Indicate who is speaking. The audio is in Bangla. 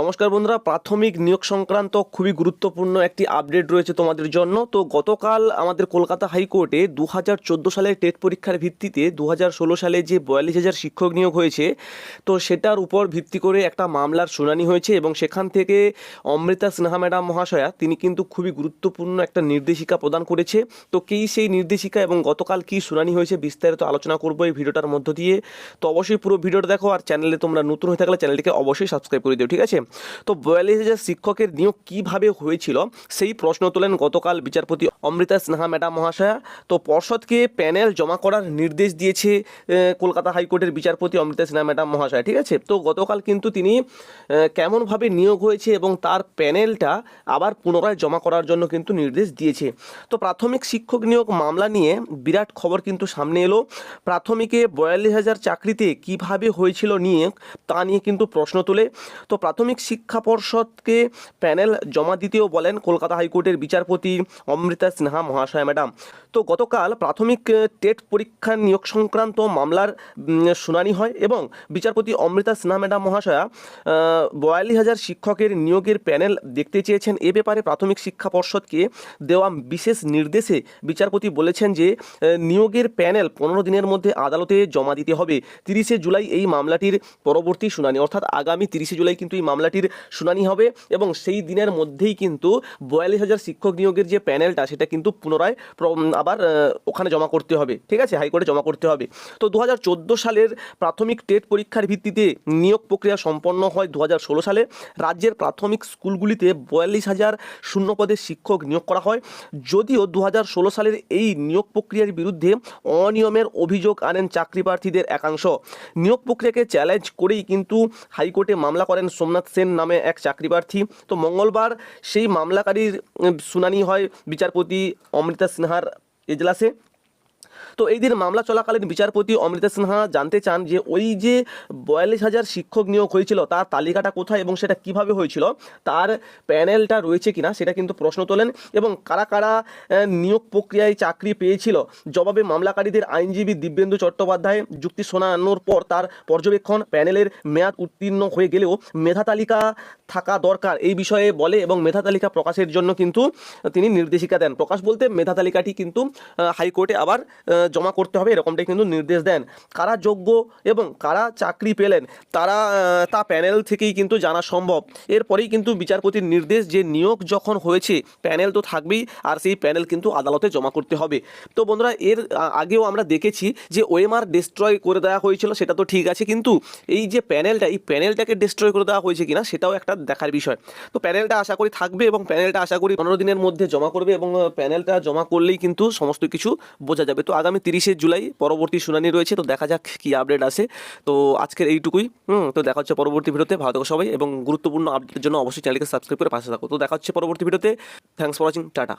Speaker 1: নমস্কার বন্ধুরা, প্রাথমিক নিয়োগ সংক্রান্ত খুবই গুরুত্বপূর্ণ একটি আপডেট রয়েছে তোমাদের জন্য। তো গতকাল আমাদের কলকাতা হাইকোর্টে দু হাজার চোদ্দ সালের টেট পরীক্ষার ভিত্তিতে দু হাজার ষোলো সালে যে বয়াল্লিশ হাজার শিক্ষক নিয়োগ হয়েছে, তো সেটার উপর ভিত্তি করে একটা মামলার শুনানি হয়েছে এবং সেখান থেকে অমৃতা সিনহা ম্যাডাম মহাশয়া, তিনি কিন্তু খুবই গুরুত্বপূর্ণ একটা নির্দেশিকা প্রদান করেছে। তো কী সেই নির্দেশিকা এবং গতকাল কী শুনানি হয়েছে বিস্তারিত আলোচনা করব এই ভিডিওটার মধ্য দিয়ে। তো অবশ্যই পুরো ভিডিওটা দেখো আর চ্যানেলে তোমরা নতুন হয়ে থাকলে চ্যানেলটিকে অবশ্যই সাবস্ক্রাইব করে দিও, ঠিক আছে? তো বয়াল্লিশ হাজার শিক্ষকের নিয়োগ কীভাবে হয়েছিল, সেই প্রশ্ন তোলেন গতকাল বিচারপতি অমৃতা সিনহা, ম্যাডাম মহাশয়া। তো পর্ষদকে প্যানেল জমা করার নির্দেশ দিয়েছে কলকাতা হাইকোর্টের বিচারপতি অমৃতা সিনহা, ম্যাডাম মহাশয়া, ঠিক আছে? তো গতকাল কিন্তু তিনি কেমনভাবে নিয়োগ হয়েছে এবং তার প্যানেলটা আবার পুনরায় জমা করার জন্য কিন্তু নির্দেশ দিয়েছে। তো প্রাথমিক শিক্ষক নিয়োগ মামলা নিয়ে বিরাট খবর কিন্তু সামনে এলো। প্রাথমিকে বয়াল্লিশ হাজার চাকরিতে কীভাবে হয়েছিল নিয়োগ, তা নিয়ে কিন্তু প্রশ্ন তোলে। তো প্রাথমিক শিক্ষা পর্ষদকে প্যানেল জমা দিতেও বলেন কলকাতা হাইকোর্টের বিচারপতি অমৃতা সিনহা মহাশয়, ম্যাডাম। তো গতকাল প্রাথমিক টেট পরীক্ষার নিয়োগ সংক্রান্ত মামলার শুনানি হয় এবং বিচারপতি অমৃতা সিনহা, ম্যাডাম মহাশয়া বয়াল্লিশ হাজার শিক্ষকের নিয়োগের প্যানেল দেখতে চেয়েছেন। এ ব্যাপারে প্রাথমিক শিক্ষা পর্ষদকে দেওয়া বিশেষ নির্দেশে বিচারপতি বলেছেন যে নিয়োগের প্যানেল পনেরো দিনের মধ্যে আদালতে জমা দিতে হবে। তিরিশে জুলাই এই মামলাটির পরবর্তী শুনানি, অর্থাৎ আগামী তিরিশে জুলাই কিন্তু এই মামলাটির শুনানি হবে এবং সেই দিনের মধ্যেই কিন্তু বয়াল্লিশ হাজার শিক্ষক নিয়োগের যে প্যানেলটা, সেটা কিন্তু পুনরায় আবার ওখানে জমা করতে হবে। ঠিক আছে? হাইকোর্টে জমা করতে হবে। তো দু হাজার চোদ্দ সালের প্রাথমিক টেট পরীক্ষার ভিত্তিতে নিয়োগ প্রক্রিয়া সম্পন্ন হয় দু হাজার ষোলো সালে। রাজ্যের প্রাথমিক স্কুলগুলিতে বয়াল্লিশ হাজার শূন্য পদের শিক্ষক নিয়োগ করা হয়। যদিও দু হাজার ষোলো সালের এই নিয়োগ প্রক্রিয়ার বিরুদ্ধে অনিয়মের অভিযোগ আনেন চাকরি প্রার্থীদের একাংশ। নিয়োগ প্রক্রিয়াকে চ্যালেঞ্জ করেই কিন্তু হাইকোর্টে মামলা করেন সোমনাথ সেন নামে এক চাকরি প্রার্থী তো মঙ্গলবার সেই মামলাকারীর শুনানি হয় বিচারপতি অমৃতা সিনহার এজলাসে। তো এই দিন মামলা চলাকালীন বিচারপতি অমৃতা সিনহা জানতে চান যে ওই যে বয়াল্লিশ হাজার শিক্ষক নিয়োগ হয়েছিল, তার তালিকাটা কোথায় এবং সেটা কীভাবে হয়েছিল, তার প্যানেলটা রয়েছে কিনা সেটা কিন্তু প্রশ্ন তোলেন এবং কারা কারা নিয়োগ প্রক্রিয়ায় চাকরি পেয়েছিল। জবাবে মামলাকারীদের আইনজীবী দিব্যেন্দু চট্টোপাধ্যায়, যুক্তি শোনানোর পর তার পর্যবেক্ষণ প্যানেলের মেয়াদ উত্তীর্ণ হয়ে গেলেও মেধা তালিকা থাকা দরকার এই বিষয়ে বলে এবং মেধা তালিকা প্রকাশের জন্য কিন্তু তিনি নির্দেশিকা দেন। প্রকাশ বলতে মেধা তালিকাটি কিন্তু হাইকোর্টে আবার জমা করতে হবে, এরকমটাই কিন্তু নির্দেশ দেন। কারা যোগ্য এবং কারা চাকরি পেলেন, তারা তা প্যানেল থেকেই কিন্তু জানা সম্ভব। এরপরেই কিন্তু বিচারপতির নির্দেশ, যে নিয়োগ যখন হয়েছে, প্যানেল তো থাকবেই, আর সেই প্যানেল কিন্তু আদালতে জমা করতে হবে। তো বন্ধুরা, এর আগেও আমরা দেখেছি যে ওএমআর ডিস্ট্রয় করে দেওয়া হয়েছিল, সেটা তো ঠিক আছে, কিন্তু এই যে প্যানেলটা, এই প্যানেলটাকে ডিস্ট্রয় করে দেওয়া হয়েছে কিনা, সেটাও একটা দেখার বিষয়। তো প্যানেলটা আশা করি থাকবে এবং প্যানেলটা আশা করি পনেরো দিনের মধ্যে জমা করবে এবং প্যানেলটা জমা করলেই কিন্তু সমস্ত কিছু বোঝা যাবে। তো আগামী তিরিশে জুলাই পরবর্তী শুনানি রয়েছে, তো দেখা যাক কী আপডেট আসে। তো আজকের এইটুকুই, হুম, তো দেখা হচ্ছে পরবর্তী ভিডিওতে। ভালো থাকো সবাই এবং গুরুত্বপূর্ণ আপডেটের জন্য অবশ্যই চ্যানেলকে সাবস্ক্রাইব করে পাশে থাকো। তো দেখা হচ্ছে পরবর্তী ভিডিওতে। Thanks for watching tata.